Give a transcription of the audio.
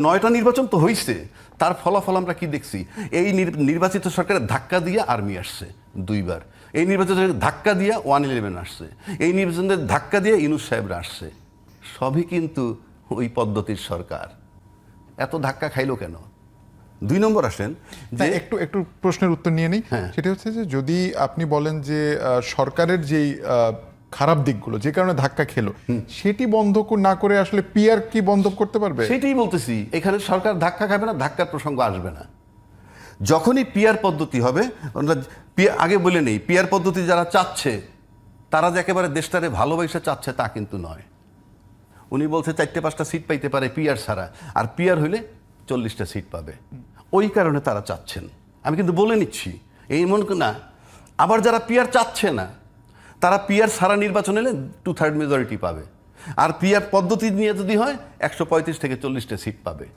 নয়টা নির্বাচন তো হয়েছে তার ফলাফল আমরা কি দেখছি? এই নির- নির্বাচিত সরকারের ধাক্কা দিয়ে আর্মি আসছে দুইবার। এই নির্বাচিত সরকারের ধাক্কা দিয়ে ওয়ান ইলেভেন আসছে। এই নির্বাচনের ধাক্কা দিয়ে ইনুস সাহেবরা আসছে। সবই কিন্তু ওই পদ্ধতির সরকার। এত ধাক্কা খাইলো কেন? দুই নম্বর আসেন যে একটু একটু প্রশ্নের উত্তর নিয়ে নিই। হ্যাঁ। সেটা হচ্ছে যে যদি আপনি বলেন যে সরকারের যেই খারাপ দিকগুলো যে কারণে ধাক্কা খেলো। সেটি বন্ধ না করে আসলে পিয়ার কি বন্ধ করতে পারবে? সেটাই বলতেছি এখানে সরকার ধাক্কা খাবে না ধাক্কার প্রসঙ্গ আসবে না। যখনই পিয়ার পদ্ধতি হবে আগে বলে নেই পিয়ার পদ্ধতি যারা চাচ্ছে তারা যে একেবারে দেশটারে ভালোবাসা চাচ্ছে তা কিন্তু নয়। উনি বলছে চারটে পাঁচটা সিট পাইতে পারে পিয়ার ছাড়া আর পিয়ার হইলে চল্লিশটা সিট পাবে। ওই কারণে তারা চাচ্ছেন। আমি কিন্তু বলে নিচ্ছি এই মন না আবার যারা পিয়ার চাচ্ছে না তারা পিয়ার সারা নির্বাচন এলে টু থার্ড মেজরিটি পাবে। আর পিয়ার পদ্ধতি নিয়ে যদি হয়, একশো পঁয়ত্রিশ থেকে চল্লিশটা সিট পাবে।